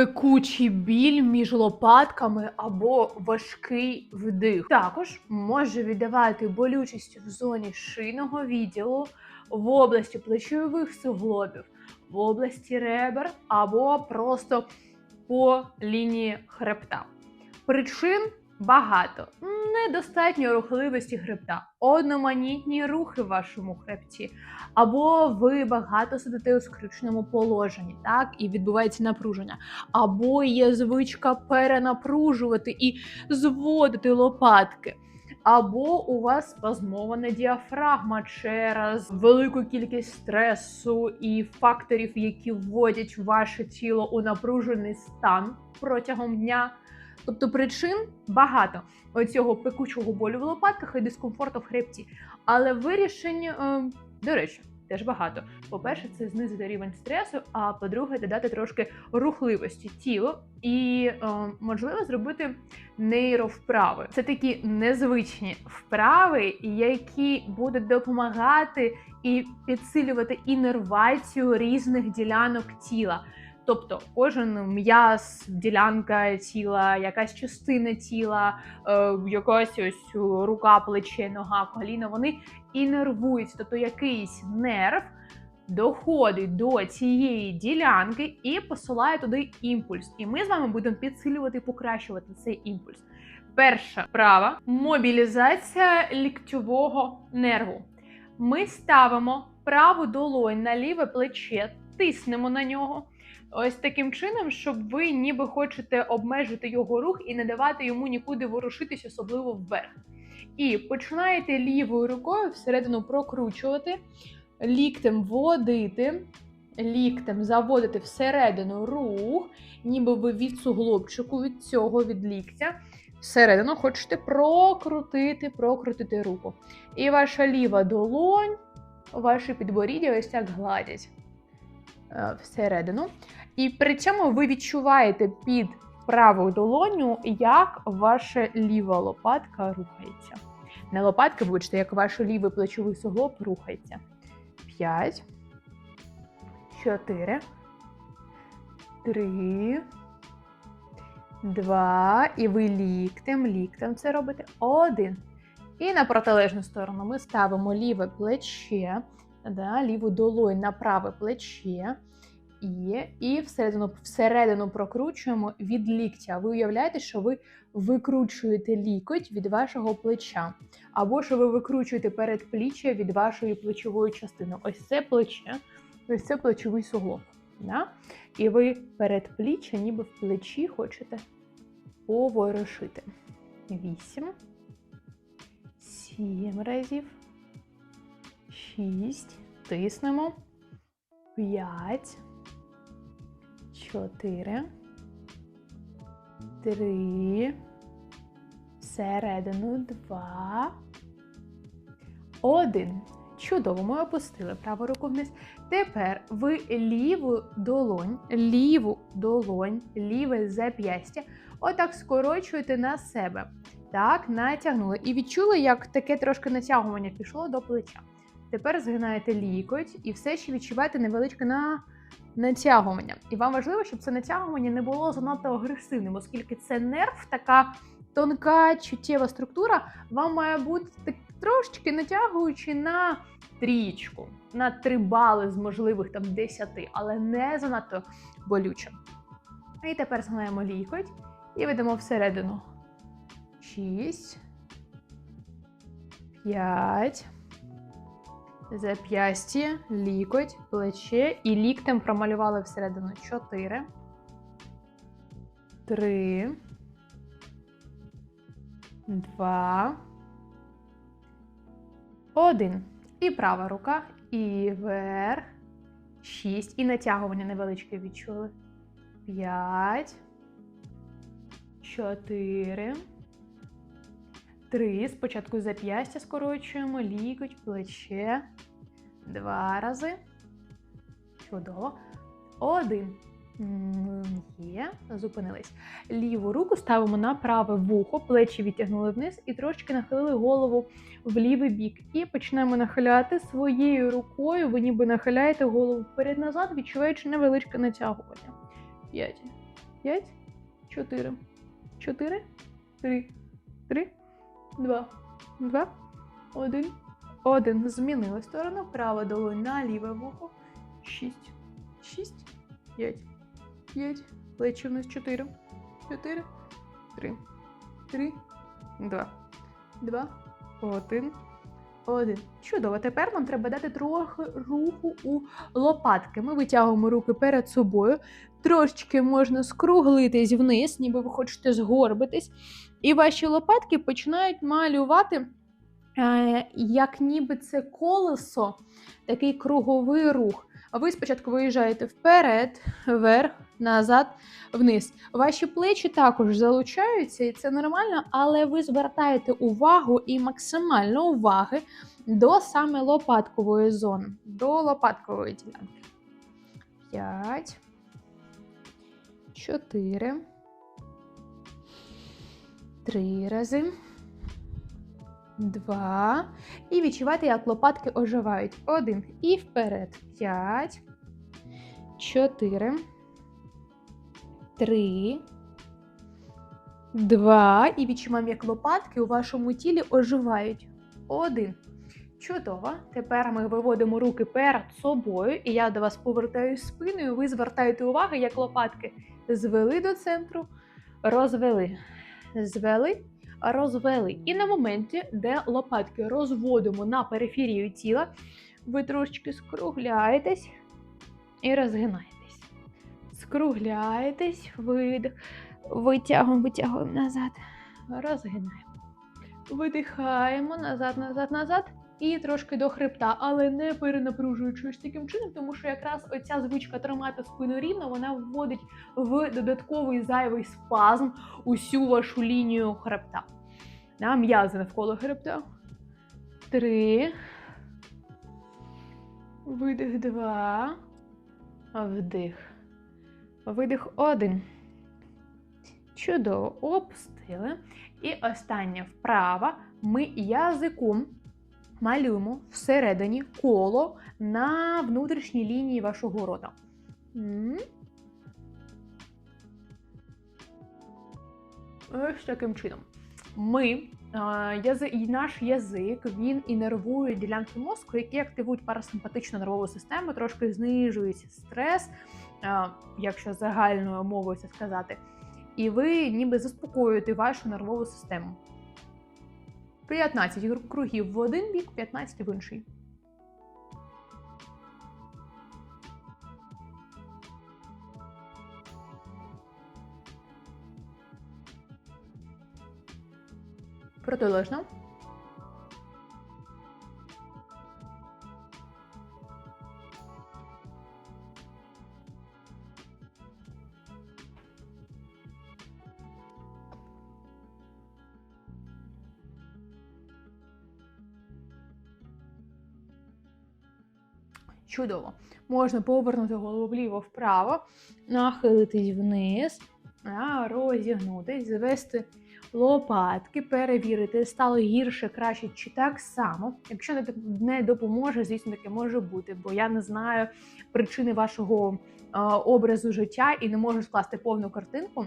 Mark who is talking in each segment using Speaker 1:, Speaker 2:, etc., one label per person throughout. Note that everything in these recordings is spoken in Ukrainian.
Speaker 1: пекучий біль між лопатками або важкий вдих. Також може віддавати болючість в зоні шийного відділу, в області плечових суглобів, в області ребер або просто по лінії хребта. Причин багато. Недостатньо рухливості хребта, одноманітні рухи в вашому хребті, або ви багато сидите у скрюченому положенні, так, і відбувається напруження, або є звичка перенапружувати і зводити лопатки. Або у вас спазмована діафрагма через велику кількість стресу і факторів, які вводять ваше тіло у напружений стан протягом дня. Тобто причин багато оцього пекучого болю в лопатках і дискомфорту в хребті. Але вирішень, е, до речі, теж багато. По-перше, це знизити рівень стресу, а по-друге, додати трошки рухливості тілу і, е, можливо, зробити нейровправи. Це такі незвичні вправи, які будуть допомагати і підсилювати інервацію різних ділянок тіла. Тобто кожен м'яз, ділянка тіла, якась частина тіла, е, якась ось рука, плече, нога, коліно, вони інервуються. Тобто якийсь нерв доходить до цієї ділянки і посилає туди імпульс. І ми з вами будемо підсилювати і покращувати цей імпульс. Перша права мобілізація ліктьового нерву. Ми ставимо праву долонь на ліве плече, тиснемо на нього. Ось таким чином, щоб ви ніби хочете обмежити його рух і не давати йому нікуди ворушитись, особливо вверх. І починаєте лівою рукою всередину прокручувати, ліктем водити, ліктем заводити всередину рух, ніби ви від суглобчику, від цього, від ліктя. Всередину хочете прокрутити, прокрутити руку. І ваша ліва долонь, ваші підборіддя ось так гладять е, всередину. І при цьому ви відчуваєте під правою долоню, як ваша ліва лопатка рухається. Не лопатка, вибачте, як ваш лівий плечовий суглоб рухається. 5, 4, 3, 2. І ви ліктем, ліктем це робите. Один. І на протилежну сторону ми ставимо ліве плече, да, ліву долонь на праве плече. І і всередину всередину прокручуємо від ліктя. Ви уявляєте, що ви викручуєте лікоть від вашого плеча, або що ви викручуєте передпліччя від вашої плечової частини. Ось це плече, ось це плечовий суглоб. Да? І ви передпліччя, ніби в плечі хочете поворушити. Вісім. Сім разів. Шість. Тиснемо. П'ять. Чотири. Три. Всередину. Два. Один. Чудово, ми опустили праву руку вниз. Тепер ви ліву долонь, ліву долонь, ліве зап'ястя отак скорочуєте на себе. Так, натягнули. І відчули, як таке трошки натягування пішло до плеча. Тепер згинаєте лікоть і все ще відчуваєте невеличке на натягування. І вам важливо, щоб це натягування не було занадто агресивним, оскільки це нерв, така тонка чуттєва структура, вам має бути трошечки натягуючи на трієчку, на 3 бали з можливих там 10, але не занадто болюче. І тепер згинаємо лікоть і ведемо всередину. 6, 5, зап'ястя, лікоть, плече і ліктем промалювали всередину 4, 3, 2, 1. І права рука, і вверх. 6. І натягування невеличке відчули. 5, 4, 3. Спочатку зап'ястя скорочуємо, лікоть, плече. Два рази. Чудово. Один. Є. Зупинились. Ліву руку ставимо на праве вухо, плечі відтягнули вниз і трошки нахилили голову в лівий бік. І почнемо нахиляти своєю рукою. Ви ніби нахиляєте голову вперед-назад, відчуваючи невеличке натягування. 5, п'ять, чотири, чотири, три, три, два, два, один, один. Змінили сторону. Права долонь на ліве вухо. Шість, шість, п'ять, п'ять. Плечі вниз. Чотири, чотири, три, три, два, два, один. Один. Чудово. Тепер нам треба дати трохи руху у лопатки. Ми витягуємо руки перед собою. Трошечки можна скруглитись вниз, ніби ви хочете згорбитись. І ваші лопатки починають малювати, е, як ніби це колесо, такий круговий рух. Ви спочатку виїжджаєте вперед, вверх, назад, вниз. Ваші плечі також залучаються, і це нормально, але ви звертаєте увагу і максимально уваги до саме лопаткової зони, до лопаткової ділянки. П'ять. Чотири. Три рази. Два. І відчувати, як лопатки оживають. Один. І вперед. П'ять. Чотири. Три. Два. І відчуваємо, як лопатки у вашому тілі оживають. Один. Чудово. Тепер ми виводимо руки перед собою, і я до вас повертаюсь спиною. Ви звертаєте увагу, як лопатки звели до центру, розвели. Звели, розвели. І на моменті, де лопатки розводимо на периферію тіла, ви трошечки скругляєтесь і розгинаєтесь. Скругляєтесь, видих. Витягуємо, витягуємо назад. Розгинаємо. Видихаємо назад, назад, назад. І трошки до хребта, але не перенапружуючись таким чином, тому що якраз оця звичка тримати спину рівно, вона вводить в додатковий зайвий спазм усю вашу лінію хребта. Да, М'язи навколо хребта. Три. Видих два. Вдих. Видих один. Чудово. Опустили. І остання вправа. Ми язиком малюємо всередині коло на внутрішній лінії вашого рота. Ось таким чином. Ми, і наш язик, він інервує ділянки мозку, які активують парасимпатичну нервову систему, трошки знижується стрес, якщо загальною мовою це сказати. І ви ніби заспокоюєте вашу нервову систему. 15 гру- кругів в один бік, 15 в інший. Протилежно. Чудово. Можна повернути голову вліво-вправо, нахилитись вниз, розігнутись, звести лопатки, перевірити, стало гірше, краще чи так само. Якщо не, не допоможе, звісно, таке може бути, бо я не знаю причини вашого образу життя і не можу скласти повну картинку.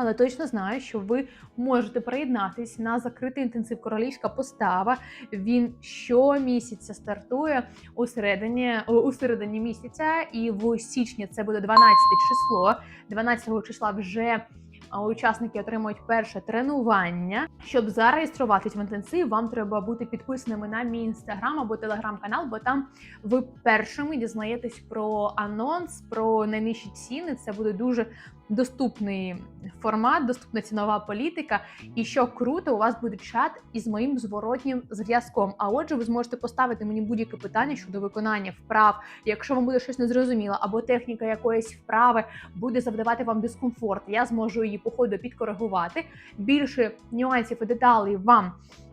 Speaker 1: Але точно знаю, що ви можете приєднатись на закритий інтенсив королівська постава. Він щомісяця стартує у середині у середині місяця, і в січні це буде 12 число. 12 числа вже учасники отримують перше тренування. Щоб зареєструватись в інтенсив, вам треба бути підписаними на мій інстаграм або телеграм-канал, бо там ви першими дізнаєтесь про анонс, про найнижчі ціни. Це буде дуже доступний формат, доступна цінова політика. І що круто, у вас буде чат із моїм зворотнім зв'язком. А отже, ви зможете поставити мені будь-яке питання щодо виконання вправ. Якщо вам буде щось незрозуміло, або техніка якоїсь вправи буде завдавати вам дискомфорт, я зможу її по ходу підкоригувати. Більше нюансів і деталей вам.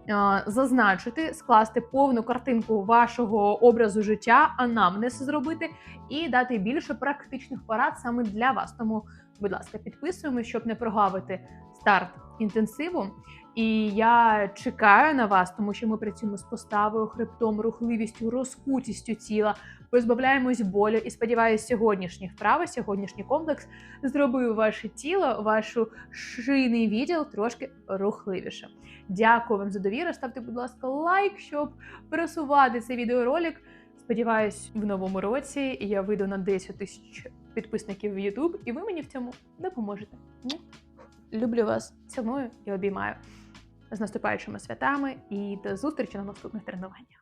Speaker 1: Е, Зазначити, скласти повну картинку вашого образу життя, анамнез зробити і дати більше практичних порад саме для вас. Тому, будь ласка, підписуємо, щоб не прогавити старт інтенсиву. І я чекаю на вас, тому що ми працюємо з поставою, хребтом, рухливістю, розкутістю тіла, позбавляємось болю. І сподіваюся, сьогоднішні вправи, сьогоднішній комплекс зробив ваше тіло, вашу шийний відділ трошки рухливіше. Дякую вам за довіру. Ставте, будь ласка, лайк, щоб просувати цей відеоролик. Сподіваюсь, в новому році я вийду на 10 тисяч підписників в YouTube, і ви мені в цьому допоможете. Люблю вас, ціную і обіймаю з наступаючими святами і до зустрічі на наступних тренуваннях.